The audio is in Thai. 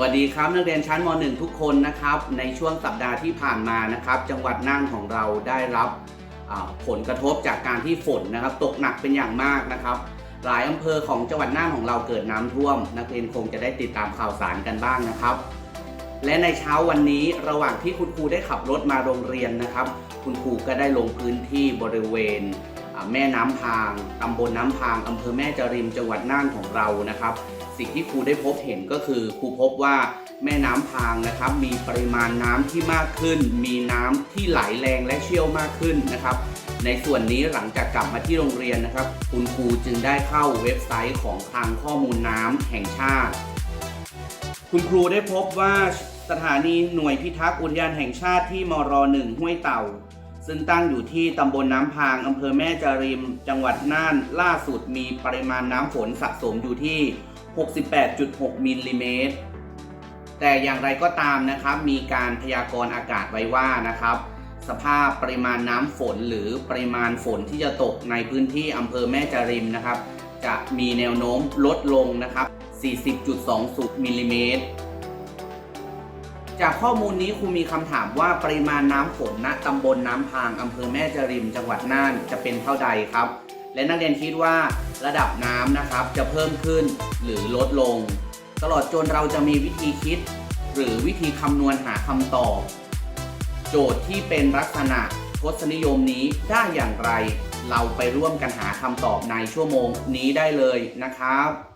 วัสดีครับนักเรียนชั้นม .1 ทุกคนนะครับในช่วงสัปดาห์ที่ผ่านมานะครับ จังหวัดน่านของเราได้รับผลกระทบจากการที่ฝนนะครับ ตกหนักเป็นอย่างมากนะครับ หลายอำเภอของจังหวัดน่านของเราเกิดน้ำท่วม นักเรียนคงจะได้ติดตามข่าวสารกันบ้างนะครับ และในเช้าวันนี้ระหว่างที่คุณครูได้ขับรถมาโรงเรียนนะครับ คุณครูก็ได้ลงพื้นที่บริเวณแม่น้ำพางตำบลน้ำพางอำเภอแม่จริมจังหวัดน่านของเรานะครับ สิ่งที่ครูได้พบเห็นก็คือครูพบว่าแม่น้ำพางนะครับ มีปริมาณน้ำที่มากขึ้น มีน้ำที่ไหลแรงและเชี่ยวมากขึ้นนะครับ ในส่วนนี้หลังจากกลับมาที่โรงเรียนนะครับ คุณครูจึงได้เข้าเว็บไซต์ของทางข้อมูลน้ำแห่งชาติ คุณครูได้พบว่าสถานีหน่วยพิทักษ์อุทยานแห่งชาติที่มร1ห้วยเต่า ซึ่งตั้งอยู่ที่ตำบลน้ำพางอำเภอแม่จริม จังหวัดน่านล่าสุดมีปริมาณน้ำฝนสะสมอยู่ที่ 68.6มิลลิเมตรแต่อย่างไรก็ตามนะครับมีการพยากรณ์อากาศไว้ว่านะครับ สภาพปริมาณน้ำฝนหรือปริมาณฝนที่จะตกในพื้นที่อำเภอแม่จริมนะครับ จะมีแนวโน้มลดลงนะครับ 40.20มิลลิเมตรจากข้อมูลนี้ครูมีคำถามว่าปริมาณน้ำฝนณตำบลน้ำพางอำเภอแม่จริมจังหวัดน่านจะเป็นเท่าใดครับ และนักเรียนคิดว่าระดับน้ำนะครับจะเพิ่มขึ้นหรือลดลง ตลอดจนเราจะมีวิธีคิด หรือวิธีคำนวณหาคำตอบ โจทย์ที่เป็นลักษณะทศนิยมนี้ได้อย่างไร เราไปร่วมกันหาคำตอบในชั่วโมงนี้ได้เลยนะครับ